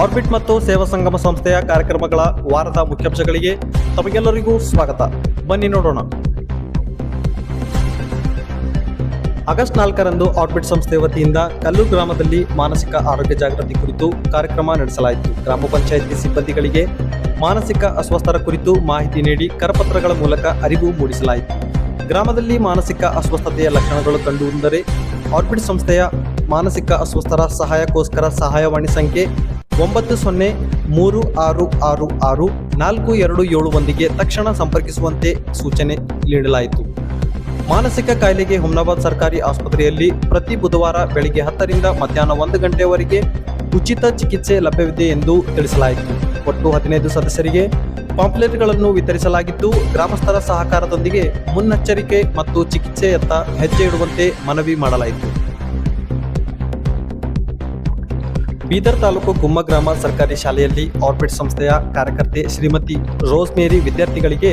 Orbit ಮತ್ತು ಸೇವಾ ಸಂಗಮ ಸಂಸ್ಥೆಯ ಕಾರ್ಯಕ್ರಮಗಳ ವಾರದ ಮುಖ್ಯಾಂಶಗಳಿಗೆ ತಮಗೆಲ್ಲರಿಗೂ ಸ್ವಾಗತ. ಬನ್ನಿ ನೋಡೋಣ. ಆಗಸ್ಟ್ ನಾಲ್ಕರಂದು ಆರ್ಬಿಟ್ ಸಂಸ್ಥೆ ವತಿಯಿಂದ ಕಲ್ಲು ಗ್ರಾಮದಲ್ಲಿ ಮಾನಸಿಕ ಆರೋಗ್ಯ ಜಾಗೃತಿ ಕುರಿತು ಕಾರ್ಯಕ್ರಮ ನಡೆಸಲಾಯಿತು. ಗ್ರಾಮ ಪಂಚಾಯಿತಿ ಸಿಬ್ಬಂದಿಗಳಿಗೆ ಮಾನಸಿಕ ಅಸ್ವಸ್ಥರ ಕುರಿತು ಮಾಹಿತಿ ನೀಡಿ ಕರಪತ್ರಗಳ ಮೂಲಕ ಅರಿವು ಮೂಡಿಸಲಾಯಿತು. ಗ್ರಾಮದಲ್ಲಿ ಮಾನಸಿಕ ಅಸ್ವಸ್ಥತೆಯ ಲಕ್ಷಣಗಳು ಕಂಡುಬಂದರೆ ಆರ್ಬಿಟ್ ಸಂಸ್ಥೆಯ ಮಾನಸಿಕ ಅಸ್ವಸ್ಥರ ಸಹಾಯಕ್ಕೋಸ್ಕರ ಸಹಾಯವಾಣಿ ಸಂಖ್ಯೆ ಒಂಬತ್ತು ಸೊನ್ನೆ ಮೂರು ಆರು ಆರು ಆರು ನಾಲ್ಕು ಎರಡು ಏಳು ಒಂದಿಗೆ ತಕ್ಷಣ ಸಂಪರ್ಕಿಸುವಂತೆ ಸೂಚನೆ ನೀಡಲಾಯಿತು. ಮಾನಸಿಕ ಕಾಯಿಲೆಗೆ ಹುಮ್ನಾಬಾದ್ ಸರ್ಕಾರಿ ಆಸ್ಪತ್ರೆಯಲ್ಲಿ ಪ್ರತಿ ಬುಧವಾರ ಬೆಳಿಗ್ಗೆ ಹತ್ತರಿಂದ ಮಧ್ಯಾಹ್ನ ಒಂದು ಗಂಟೆವರೆಗೆ ಉಚಿತ ಚಿಕಿತ್ಸೆ ಲಭ್ಯವಿದೆ ಎಂದು ತಿಳಿಸಲಾಯಿತು. ಒಟ್ಟು ಹದಿನೈದು ಸದಸ್ಯರಿಗೆ ಪಾಂಪ್ಲೆಟ್ಗಳನ್ನು ವಿತರಿಸಲಾಗಿದ್ದು, ಗ್ರಾಮಸ್ಥರ ಸಹಕಾರದೊಂದಿಗೆ ಮುನ್ನೆಚ್ಚರಿಕೆ ಮತ್ತು ಚಿಕಿತ್ಸೆಯತ್ತ ಹೆಜ್ಜೆ ಇಡುವಂತೆ ಮನವಿ ಮಾಡಲಾಯಿತು. ಬೀದರ್ ತಾಲೂಕು ಗುಮ್ಮ ಗ್ರಾಮ ಸರ್ಕಾರಿ ಶಾಲೆಯಲ್ಲಿ ಆರ್ಬಿಟ್ ಸಂಸ್ಥೆಯ ಕಾರ್ಯಕರ್ತೆ ಶ್ರೀಮತಿ ರೋಸ್ ಮೇರಿ ವಿದ್ಯಾರ್ಥಿಗಳಿಗೆ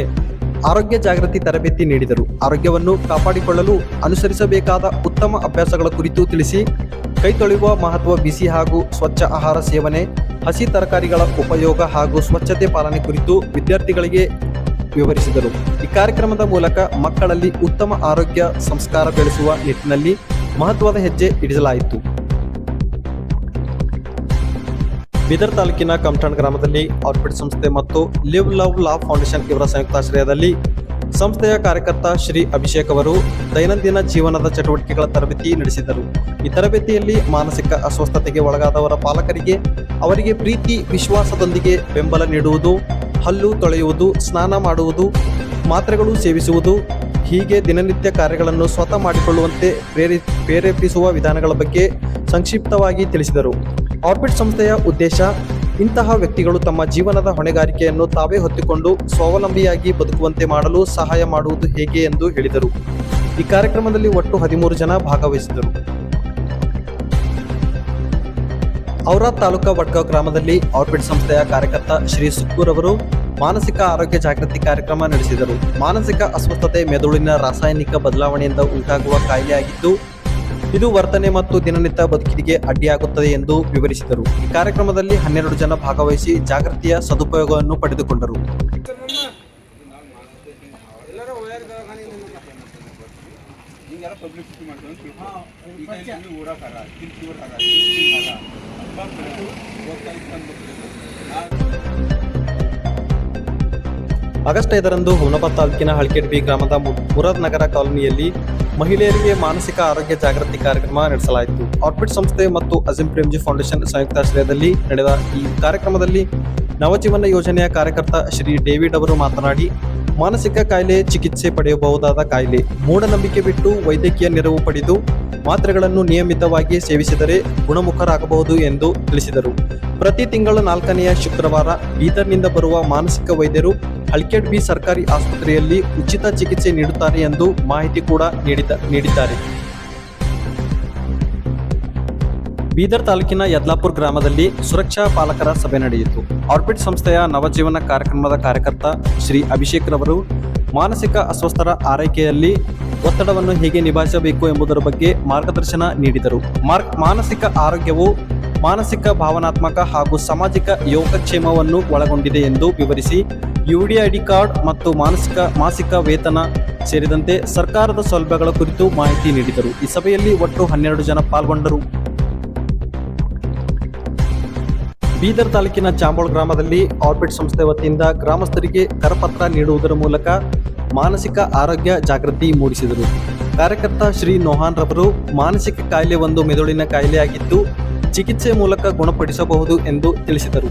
ಆರೋಗ್ಯ ಜಾಗೃತಿ ತರಬೇತಿ ನೀಡಿದರು. ಆರೋಗ್ಯವನ್ನು ಕಾಪಾಡಿಕೊಳ್ಳಲು ಅನುಸರಿಸಬೇಕಾದ ಉತ್ತಮ ಅಭ್ಯಾಸಗಳ ಕುರಿತು ತಿಳಿಸಿ ಕೈ ತೊಳೆಯುವ ಮಹತ್ವ ಬಿಸಿ ಹಾಗೂ ಸ್ವಚ್ಛ ಆಹಾರ ಸೇವನೆ, ಹಸಿ ತರಕಾರಿಗಳ ಉಪಯೋಗ ಹಾಗೂ ಸ್ವಚ್ಛತೆ ಪಾಲನೆ ಕುರಿತು ವಿದ್ಯಾರ್ಥಿಗಳಿಗೆ ವಿವರಿಸಿದರು. ಈ ಕಾರ್ಯಕ್ರಮದ ಮೂಲಕ ಮಕ್ಕಳಲ್ಲಿ ಉತ್ತಮ ಆರೋಗ್ಯ ಸಂಸ್ಕಾರ ಬೆಳೆಸುವ ನಿಟ್ಟಿನಲ್ಲಿ ಮಹತ್ವದ ಹೆಜ್ಜೆ ಇಡಿಸಲಾಯಿತು ಬೀದರ್ ತಾಲೂಕಿನ ಕಮಠಾಣ್ ಗ್ರಾಮದಲ್ಲಿ ಆರ್ಬಿಟ್ ಸಂಸ್ಥೆ ಮತ್ತು ಲಿವ್ ಲವ್ ಲಾ ಫೌಂಡೇಶನ್ ಇವರ ಸಂಯುಕ್ತಾಶ್ರಯದಲ್ಲಿ ಸಂಸ್ಥೆಯ ಕಾರ್ಯಕರ್ತ ಶ್ರೀ ಅಭಿಷೇಕ್ ಅವರು ದೈನಂದಿನ ಜೀವನದ ಚಟುವಟಿಕೆಗಳ ತರಬೇತಿ ನಡೆಸಿದರು. ಈ ತರಬೇತಿಯಲ್ಲಿ ಮಾನಸಿಕ ಅಸ್ವಸ್ಥತೆಗೆ ಒಳಗಾದವರ ಪಾಲಕರಿಗೆ, ಅವರಿಗೆ ಪ್ರೀತಿ, ವಿಶ್ವಾಸದೊಂದಿಗೆ ಬೆಂಬಲ ನೀಡುವುದು, ಹಲ್ಲು ತೊಳೆಯುವುದು, ಸ್ನಾನ ಮಾಡುವುದು, ಮಾತ್ರೆಗಳು ಸೇವಿಸುವುದು, ಹೀಗೆ ದಿನನಿತ್ಯ ಕಾರ್ಯಗಳನ್ನು ಸ್ವತಃ ಮಾಡಿಕೊಳ್ಳುವಂತೆ ಪ್ರೇರಿ, ಪ್ರೇರೇಪಿಸುವ ವಿಧಾನಗಳ ಬಗ್ಗೆ ಸಂಕ್ಷಿಪ್ತವಾಗಿ ತಿಳಿಸಿದರು. ಆರ್ಬಿಟ್ ಸಂಸ್ಥೆಯ ಉದ್ದೇಶ, ಇಂತಹ ವ್ಯಕ್ತಿಗಳು ತಮ್ಮ ಜೀವನದ ಹೊಣೆಗಾರಿಕೆಯನ್ನು ತಾವೇ ಹೊತ್ತುಕೊಂಡು ಸ್ವಾವಲಂಬಿಯಾಗಿ ಬದುಕುವಂತೆ ಮಾಡಲು ಸಹಾಯ ಮಾಡುವುದು ಹೇಗೆ ಎಂದು ಹೇಳಿದರು. ಈ ಕಾರ್ಯಕ್ರಮದಲ್ಲಿ ಒಟ್ಟು ಹದಿಮೂರು ಜನ ಭಾಗವಹಿಸಿದರು. ಔರಾದ್ ತಾಲೂಕಾ ವಡ್ಕ ಗ್ರಾಮದಲ್ಲಿ ಆರ್ಬಿಟ್ ಸಂಸ್ಥೆಯ ಕಾರ್ಯಕರ್ತ ಶ್ರೀ ಸುಕ್ಕೂರ್ ಅವರು ಮಾನಸಿಕ ಆರೋಗ್ಯ ಜಾಗೃತಿ ಕಾರ್ಯಕ್ರಮ ನಡೆಸಿದರು. ಮಾನಸಿಕ ಅಸ್ವಸ್ಥತೆ, ಮೆದುಳಿನ ರಾಸಾಯನಿಕ ಬದಲಾವಣೆಯಿಂದ ಉಂಟಾಗುವ ಕಾಯಿಲೆಯಾಗಿದ್ದು ಇದು ವರ್ತನೆ ಮತ್ತು ದಿನನಿತ್ಯ ಬದುಕಿಗೆ ಅಡ್ಡಿಯಾಗುತ್ತದೆ ಎಂದು ವಿವರಿಸಿದರು. ಈ ಕಾರ್ಯಕ್ರಮದಲ್ಲಿ ಹನ್ನೆರಡು ಜನ ಭಾಗವಹಿಸಿ ಜಾಗೃತಿಯ ಸದುಪಯೋಗವನ್ನು ಪಡೆದುಕೊಂಡರು. ಆಗಸ್ಟ್ ಐದರಂದು ಹುಮನಾಬಾದ್ ತಾಲೂಕಿನ ಹಳ್ಕೆಡ್ಬಿ ಗ್ರಾಮದ ಮುರಾದ್ ನಗರ ಕಾಲೋನಿಯಲ್ಲಿ ಮಹಿಳೆಯರಿಗೆ ಮಾನಸಿಕ ಆರೋಗ್ಯ ಜಾಗೃತಿ ಕಾರ್ಯಕ್ರಮ ನಡೆಸಲಾಯಿತು. ಆರ್ಪಿಟ್ ಸಂಸ್ಥೆ ಮತ್ತು ಅಜಿಂ ಪ್ರೇಮ್ಜಿ ಫೌಂಡೇಶನ್ ಸಂಯುಕ್ತಾಶ್ರಯದಲ್ಲಿ ನಡೆದ ಈ ಕಾರ್ಯಕ್ರಮದಲ್ಲಿ ನವಜೀವನ ಯೋಜನೆಯ ಕಾರ್ಯಕರ್ತ ಶ್ರೀ ಡೇವಿಡ್ ಅವರು ಮಾತನಾಡಿ, ಮಾನಸಿಕ ಕಾಯಿಲೆ ಚಿಕಿತ್ಸೆ ಪಡೆಯಬಹುದಾದ ಕಾಯಿಲೆ. ಮೂಢನಂಬಿಕೆ ಬಿಟ್ಟು ವೈದ್ಯಕೀಯ ನೆರವು ಪಡೆದು ಮಾತ್ರೆಗಳನ್ನು ನಿಯಮಿತವಾಗಿ ಸೇವಿಸಿದರೆ ಗುಣಮುಖರಾಗಬಹುದು ಎಂದು ತಿಳಿಸಿದರು. ಪ್ರತಿ ತಿಂಗಳ ನಾಲ್ಕನೆಯ ಶುಕ್ರವಾರ ಬೀದರ್ನಿಂದ ಬರುವ ಮಾನಸಿಕ ವೈದ್ಯರು ಹಳ್ಕೆಡ್ ಬಿ ಸರ್ಕಾರಿ ಆಸ್ಪತ್ರೆಯಲ್ಲಿ ಉಚಿತ ಚಿಕಿತ್ಸೆ ನೀಡುತ್ತಾರೆ ಎಂದು ಮಾಹಿತಿ ಕೂಡ ನೀಡಿದ ನೀಡಿದ್ದಾರೆ. ಬೀದರ್ ತಾಲೂಕಿನ ಯದ್ಲಾಪುರ್ ಗ್ರಾಮದಲ್ಲಿ ಸುರಕ್ಷಾ ಪಾಲಕರ ಸಭೆ ನಡೆಯಿತು. ಆರ್ಬಿಟ್ ಸಂಸ್ಥೆಯ ನವಜೀವನ ಕಾರ್ಯಕ್ರಮದ ಕಾರ್ಯಕರ್ತ ಶ್ರೀ ಅಭಿಷೇಕ್ ರವರು ಮಾನಸಿಕ ಅಸ್ವಸ್ಥರ ಆರೈಕೆಯಲ್ಲಿ ಒತ್ತಡವನ್ನು ಹೇಗೆ ನಿಭಾಯಿಸಬೇಕು ಎಂಬುದರ ಬಗ್ಗೆ ಮಾರ್ಗದರ್ಶನ ನೀಡಿದರು. ಮಾರ್ಕ್ ಮಾನಸಿಕ ಆರೋಗ್ಯವು ಮಾನಸಿಕ ಭಾವನಾತ್ಮಕ ಹಾಗೂ ಸಾಮಾಜಿಕ ಯೋಗಕ್ಷೇಮವನ್ನು ಒಳಗೊಂಡಿದೆ ಎಂದು ವಿವರಿಸಿ ಯುಡಿಐಡಿ ಕಾರ್ಡ್ ಮತ್ತು ಮಾನಸಿಕ, ಮಾಸಿಕ ವೇತನ ಸೇರಿದಂತೆ ಸರ್ಕಾರದ ಸೌಲಭ್ಯಗಳ ಕುರಿತು ಮಾಹಿತಿ ನೀಡಿದರು. ಈ ಸಭೆಯಲ್ಲಿ ಒಟ್ಟು ಹನ್ನೆರಡು ಜನ ಪಾಲ್ಗೊಂಡರು. ಬೀದರ್ ತಾಲೂಕಿನ ಚಾಂಬೋಳ್ ಗ್ರಾಮದಲ್ಲಿ ಆರ್ಬಿಟ್ ಸಂಸ್ಥೆ ವತಿಯಿಂದ ಗ್ರಾಮಸ್ಥರಿಗೆ ಕರಪತ್ರ ನೀಡುವುದರ ಮೂಲಕ ಮಾನಸಿಕ ಆರೋಗ್ಯ ಜಾಗೃತಿ ಮೂಡಿಸಿದರು. ಕಾರ್ಯಕರ್ತ ಶ್ರೀ ನೋಹಾನ್ ರವರು ಮಾನಸಿಕ ಕಾಯಿಲೆ ಒಂದು ಮೆದುಳಿನ ಕಾಯಿಲೆಯಾಗಿದ್ದು ಚಿಕಿತ್ಸೆ ಮೂಲಕ ಗುಣಪಡಿಸಬಹುದು ಎಂದು ತಿಳಿಸಿದರು.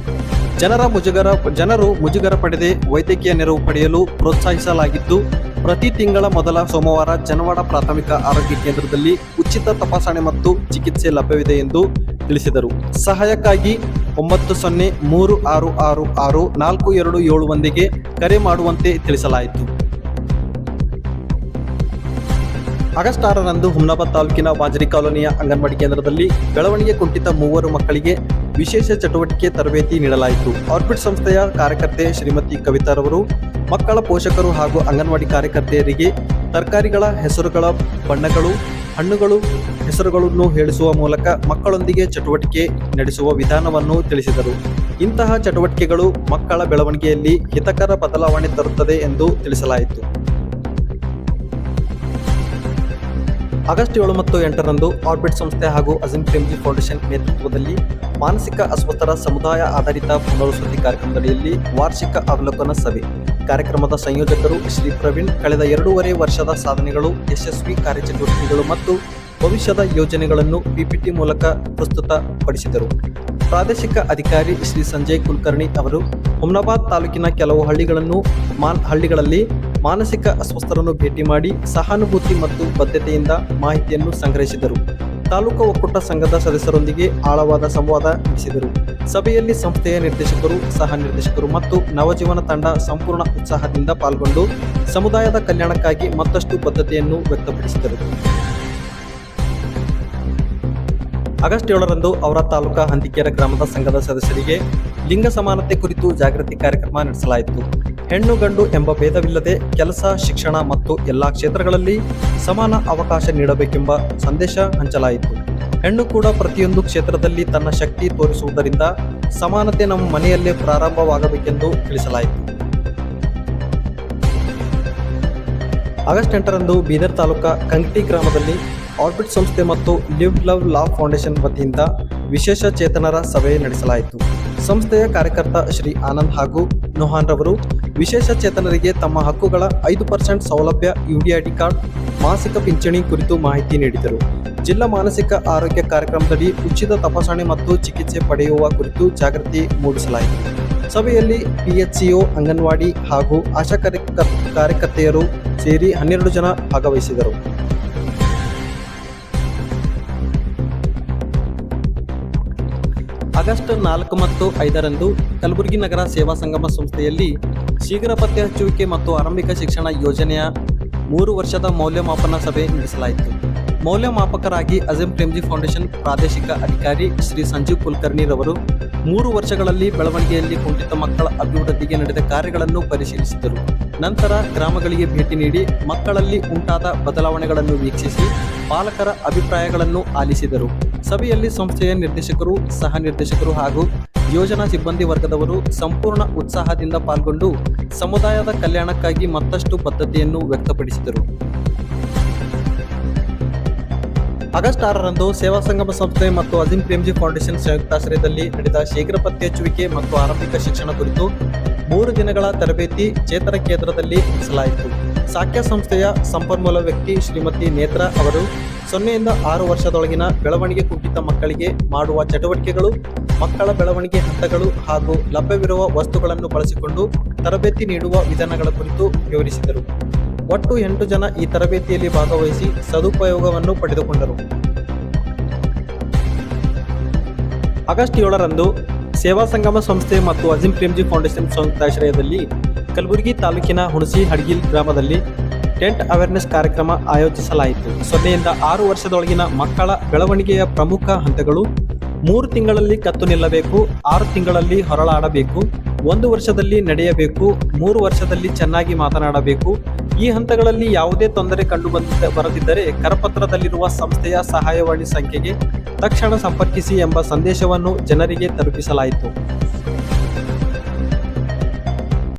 ಜನರ ಮುಜುಗರ, ಜನರು ಮುಜುಗರ ಪಡೆದೆ ವೈದ್ಯಕೀಯ ನೆರವು ಪಡೆಯಲು ಪ್ರೋತ್ಸಾಹಿಸಲಾಗಿದ್ದು, ಪ್ರತಿ ತಿಂಗಳ ಮೊದಲ ಸೋಮವಾರ ಜನವಾಡ ಪ್ರಾಥಮಿಕ ಆರೋಗ್ಯ ಕೇಂದ್ರದಲ್ಲಿ ಉಚಿತ ತಪಾಸಣೆ ಮತ್ತು ಚಿಕಿತ್ಸೆ ಲಭ್ಯವಿದೆ ಎಂದು ತಿಳಿಸಿದರು. ಸಹಾಯಕ್ಕಾಗಿ ಒಂಬತ್ತು ಸೊನ್ನೆ ಮೂರು ಆರು ಆರು ಆರು ನಾಲ್ಕು ಎರಡು ಏಳು ಒಂದಿಗೆ ಕರೆ ಮಾಡುವಂತೆ ತಿಳಿಸಲಾಯಿತು. ಆಗಸ್ಟ್ ಆರರಂದು ಹುಮ್ನಾಬಾದ್ ತಾಲೂಕಿನ ವಾಜರಿ ಕಾಲೋನಿಯ ಅಂಗನವಾಡಿ ಕೇಂದ್ರದಲ್ಲಿ ಬೆಳವಣಿಗೆ ಕುಂಠಿತ ಮೂವರು ಮಕ್ಕಳಿಗೆ ವಿಶೇಷ ಚಟುವಟಿಕೆ ತರಬೇತಿ ನೀಡಲಾಯಿತು. ಆರ್ಬಿಟ್ ಸಂಸ್ಥೆಯ ಕಾರ್ಯಕರ್ತೆ ಶ್ರೀಮತಿ ಕವಿತಾರವರು ಮಕ್ಕಳ ಪೋಷಕರು ಹಾಗೂ ಅಂಗನವಾಡಿ ಕಾರ್ಯಕರ್ತೆಯರಿಗೆ ತರಕಾರಿಗಳ ಹೆಸರುಗಳ ಬಣ್ಣಗಳು, ಹಣ್ಣುಗಳು ಹೆಸರುಗಳನ್ನು ಹೇಳಿಸುವ ಮೂಲಕ ಮಕ್ಕಳೊಂದಿಗೆ ಚಟುವಟಿಕೆ ನಡೆಸುವ ವಿಧಾನವನ್ನು ತಿಳಿಸಿದರು. ಇಂತಹ ಚಟುವಟಿಕೆಗಳು ಮಕ್ಕಳ ಬೆಳವಣಿಗೆಯಲ್ಲಿ ಹಿತಕರ ಬದಲಾವಣೆ ತರುತ್ತದೆ ಎಂದು ತಿಳಿಸಲಾಯಿತು. ಆಗಸ್ಟ್ ಏಳು ಮತ್ತು ಎಂಟರಂದು ಆರ್ಬಿಟ್ ಸಂಸ್ಥೆ ಹಾಗೂ ಅಜಿಂ ಪ್ರೇಮ್ಜಿ ಫೌಂಡೇಶನ್ ನೇತೃತ್ವದಲ್ಲಿ ಮಾನಸಿಕ ಅಸ್ವಸ್ಥರ ಸಮುದಾಯ ಆಧಾರಿತ ಪುನರ್ವಸತಿ ಕಾರ್ಯಕ್ರಮದಡಿಯಲ್ಲಿ ವಾರ್ಷಿಕ ಅವಲೋಕನ ಸಭೆ. ಕಾರ್ಯಕ್ರಮದ ಸಂಯೋಜಕರು ಶ್ರೀ ಪ್ರವೀಣ್, ಕಳೆದ ಎರಡೂವರೆ ವರ್ಷದ ಸಾಧನೆಗಳು, ಯಶಸ್ವಿ ಕಾರ್ಯಚಟುವಟಿಕೆಗಳು ಮತ್ತು ಭವಿಷ್ಯದ ಯೋಜನೆಗಳನ್ನು ಪಿಪಿಟಿ ಮೂಲಕ ಪ್ರಸ್ತುತಪಡಿಸಿದರು. ಪ್ರಾದೇಶಿಕ ಅಧಿಕಾರಿ ಶ್ರೀ ಸಂಜಯ್ ಕುಲಕರ್ಣಿ ಅವರು, ಹುಮ್ನಾಬಾದ್ ತಾಲೂಕಿನ ಕೆಲವು ಹಳ್ಳಿಗಳನ್ನು, ಮಾನ್ ಹಳ್ಳಿಗಳಲ್ಲಿ ಮಾನಸಿಕ ಅಸ್ವಸ್ಥರನ್ನು ಭೇಟಿ ಮಾಡಿ ಸಹಾನುಭೂತಿ ಮತ್ತು ಬದ್ಧತೆಯಿಂದ ಮಾಹಿತಿಯನ್ನು ಸಂಗ್ರಹಿಸಿದರು. ತಾಲೂಕು ಒಕ್ಕೂಟ ಸಂಘದ ಸದಸ್ಯರೊಂದಿಗೆ ಆಳವಾದ ಸಂವಾದ ನಡೆಸಿದರು. ಸಭೆಯಲ್ಲಿ ಸಂಸ್ಥೆಯ ನಿರ್ದೇಶಕರು, ಸಹ ನಿರ್ದೇಶಕರು ಮತ್ತು ನವಜೀವನ ತಂಡ ಸಂಪೂರ್ಣ ಉತ್ಸಾಹದಿಂದ ಪಾಲ್ಗೊಂಡು ಸಮುದಾಯದ ಕಲ್ಯಾಣಕ್ಕಾಗಿ ಮತ್ತಷ್ಟು ಬದ್ಧತೆಯನ್ನು ವ್ಯಕ್ತಪಡಿಸಿದರು. ಆಗಸ್ಟ್ ಏಳರಂದು ಅವರ ತಾಲೂಕಾ ಹಂದಿಕೇರ ಗ್ರಾಮದ ಸಂಘದ ಸದಸ್ಯರಿಗೆ ಲಿಂಗ ಸಮಾನತೆ ಕುರಿತು ಜಾಗೃತಿ ಕಾರ್ಯಕ್ರಮ ನಡೆಸಲಾಯಿತು. ಹೆಣ್ಣು ಗಂಡು ಎಂಬ ಭೇದವಿಲ್ಲದೆ ಕೆಲಸ, ಶಿಕ್ಷಣ ಮತ್ತು ಎಲ್ಲಾ ಕ್ಷೇತ್ರಗಳಲ್ಲಿ ಸಮಾನ ಅವಕಾಶ ನೀಡಬೇಕೆಂಬ ಸಂದೇಶ ಹಂಚಲಾಯಿತು. ಹೆಣ್ಣು ಕೂಡ ಪ್ರತಿಯೊಂದು ಕ್ಷೇತ್ರದಲ್ಲಿ ತನ್ನ ಶಕ್ತಿ ತೋರಿಸುವುದರಿಂದ ಸಮಾನತೆ ನಮ್ಮ ಮನೆಯಲ್ಲೇ ಪ್ರಾರಂಭವಾಗಬೇಕೆಂದು ತಿಳಿಸಲಾಯಿತು. ಆಗಸ್ಟ್ ಎಂಟರಂದು ಬೀದರ್ ತಾಲೂಕಾ ಕಂಕ್ಟಿ ಗ್ರಾಮದಲ್ಲಿ ಆರ್ಬಿಟ್ ಸಂಸ್ಥೆ ಮತ್ತು ಲಿವ್ ಲವ್ ಲಾ ಫೌಂಡೇಶನ್ ವತಿಯಿಂದ ವಿಶೇಷ ಚೇತನರ ಸಭೆ ನಡೆಸಲಾಯಿತು. ಸಂಸ್ಥೆಯ ಕಾರ್ಯಕರ್ತ ಶ್ರೀ ಆನಂದ್ ಹಾಗೂ ನೋಹಾನ್ ರವರು ವಿಶೇಷ ಚೇತನರಿಗೆ ತಮ್ಮ ಹಕ್ಕುಗಳ ಐದು ಪರ್ಸೆಂಟ್ ಸೌಲಭ್ಯ ಯುಡಿಐಡಿ ಕಾರ್ಡ್, ಮಾಸಿಕ ಪಿಂಚಣಿ ಕುರಿತು ಮಾಹಿತಿ ನೀಡಿದರು. ಜಿಲ್ಲಾ ಮಾನಸಿಕ ಆರೋಗ್ಯ ಕಾರ್ಯಕ್ರಮದಡಿ ಉಚಿತ ತಪಾಸಣೆ ಮತ್ತು ಚಿಕಿತ್ಸೆ ಪಡೆಯುವ ಕುರಿತು ಜಾಗೃತಿ ಮೂಡಿಸಲಾಯಿತು. ಸಭೆಯಲ್ಲಿ ಪಿಎಚ್ಸಿಒ ಅಂಗನವಾಡಿ ಹಾಗೂ ಆಶಾ ಕಾರ್ಯಕರ್ತ ಕಾರ್ಯಕರ್ತೆಯರು ಸೇರಿ ಹನ್ನೆರಡು ಜನ ಭಾಗವಹಿಸಿದರು. ಆಗಸ್ಟ್ ನಾಲ್ಕು ಮತ್ತು ಐದರಂದು ಕಲಬುರಗಿ ನಗರ ಸೇವಾ ಸಂಗಮ ಸಂಸ್ಥೆಯಲ್ಲಿ ಶೀಘ್ರ ಪತ್ತೆ ಹಚ್ಚುವಿಕೆ ಮತ್ತು ಆರಂಭಿಕ ಶಿಕ್ಷಣ ಯೋಜನೆಯ ಮೂರು ವರ್ಷದ ಮೌಲ್ಯಮಾಪನ ಸಭೆ ನಡೆಸಲಾಯಿತು. ಮೌಲ್ಯಮಾಪಕರಾಗಿ ಅಜಂ ಪ್ರೇಮ್ಜಿ ಫೌಂಡೇಶನ್ ಪ್ರಾದೇಶಿಕ ಅಧಿಕಾರಿ ಶ್ರೀ ಸಂಜೀವ್ ಕುಲಕರ್ಣಿ ರವರು ಮೂರು ವರ್ಷಗಳಲ್ಲಿ ಬೆಳವಣಿಗೆಯಲ್ಲಿ ಕುಂಠಿತ ಮಕ್ಕಳ ಅಭಿವೃದ್ಧಿಗೆ ನಡೆದ ಕಾರ್ಯಗಳನ್ನು ಪರಿಶೀಲಿಸಿದರು. ನಂತರ ಗ್ರಾಮಗಳಿಗೆ ಭೇಟಿ ನೀಡಿ ಮಕ್ಕಳಲ್ಲಿ ಉಂಟಾದ ಬದಲಾವಣೆಗಳನ್ನು ವೀಕ್ಷಿಸಿ ಪಾಲಕರ ಅಭಿಪ್ರಾಯಗಳನ್ನು ಆಲಿಸಿದರು. ಸಭೆಯಲ್ಲಿ ಸಂಸ್ಥೆಯ ನಿರ್ದೇಶಕರು ಸಹ ನಿರ್ದೇಶಕರು ಹಾಗೂ ಯೋಜನಾ ಸಿಬ್ಬಂದಿ ವರ್ಗದವರು ಸಂಪೂರ್ಣ ಉತ್ಸಾಹದಿಂದ ಪಾಲ್ಗೊಂಡು ಸಮುದಾಯದ ಕಲ್ಯಾಣಕ್ಕಾಗಿ ಮತ್ತಷ್ಟು ಬದ್ಧತೆಯನ್ನು ವ್ಯಕ್ತಪಡಿಸಿದರು. ಆಗಸ್ಟ್ ಆರರಂದು ಸೇವಾ ಸಂಗಮ ಸಂಸ್ಥೆ ಮತ್ತು ಅಜಿಂ ಪ್ರೇಮ್ಜಿ ಫೌಂಡೇಶನ್ ಸಂಯುಕ್ತಾಶ್ರಯದಲ್ಲಿ ನಡೆದ ಶೀಘ್ರ ಪತ್ತೆ ಹಚ್ಚುವಿಕೆ ಮತ್ತು ಆರಂಭಿಕ ಶಿಕ್ಷಣ ಕುರಿತು ಮೂರು ದಿನಗಳ ತರಬೇತಿ ಚೇತರ ಕೇಂದ್ರದಲ್ಲಿ ನಡೆಸಲಾಯಿತು. ಸಾಕ್ಯ ಸಂಸ್ಥೆಯ ಸಂಪನ್ಮೂಲ ವ್ಯಕ್ತಿ ಶ್ರೀಮತಿ ನೇತ್ರ ಅವರು ಸೊನ್ನೆಯಿಂದ ಆರು ವರ್ಷದೊಳಗಿನ ಬೆಳವಣಿಗೆ ಕುಂಠಿತ ಮಕ್ಕಳಿಗೆ ಮಾಡುವ ಚಟುವಟಿಕೆಗಳು, ಮಕ್ಕಳ ಬೆಳವಣಿಗೆ ಹಂತಗಳು ಹಾಗೂ ಲಭ್ಯವಿರುವ ವಸ್ತುಗಳನ್ನು ಬಳಸಿಕೊಂಡು ತರಬೇತಿ ನೀಡುವ ವಿಧಾನಗಳ ಕುರಿತು ವಿವರಿಸಿದರು. ಒಟ್ಟು ಎಂಟು ಜನ ಈ ತರಬೇತಿಯಲ್ಲಿ ಭಾಗವಹಿಸಿ ಸದುಪಯೋಗವನ್ನು ಪಡೆದುಕೊಂಡರು. ಆಗಸ್ಟ್ ಏಳರಂದು ಸೇವಾ ಸಂಗಮ ಸಂಸ್ಥೆ ಮತ್ತು ಅಜಿಂ ಪ್ರೇಮ್ಜಿ ಫೌಂಡೇಶನ್ ಸಂಯುಕ್ತಾಶ್ರಯದಲ್ಲಿ ಕಲಬುರಗಿ ತಾಲೂಕಿನ ಹುಣಸಿ ಹಡಗಿಲ್ ಗ್ರಾಮದಲ್ಲಿ ಟೆಂಟ್ ಅವೇರ್ನೆಸ್ ಕಾರ್ಯಕ್ರಮ ಆಯೋಜಿಸಲಾಯಿತು. ಸೊನ್ನೆಯಿಂದ ಆರು ವರ್ಷದೊಳಗಿನ ಮಕ್ಕಳ ಬೆಳವಣಿಗೆಯ ಪ್ರಮುಖ ಹಂತಗಳು, ಮೂರು ತಿಂಗಳಲ್ಲಿ ಕತ್ತು ನಿಲ್ಲಬೇಕು, ಆರು ತಿಂಗಳಲ್ಲಿ ಹೊರಳಾಡಬೇಕು, ಒಂದು ವರ್ಷದಲ್ಲಿ ನಡೆಯಬೇಕು, ಮೂರು ವರ್ಷದಲ್ಲಿ ಚೆನ್ನಾಗಿ ಮಾತನಾಡಬೇಕು. ಈ ಹಂತಗಳಲ್ಲಿ ಯಾವುದೇ ತೊಂದರೆ ಕಂಡು ಬರದಿದ್ದರೆ ಕರಪತ್ರದಲ್ಲಿರುವ ಸಂಸ್ಥೆಯ ಸಹಾಯವಾಣಿ ಸಂಖ್ಯೆಗೆ ತಕ್ಷಣ ಸಂಪರ್ಕಿಸಿ ಎಂಬ ಸಂದೇಶವನ್ನು ಜನರಿಗೆ ತಲುಪಿಸಲಾಯಿತು.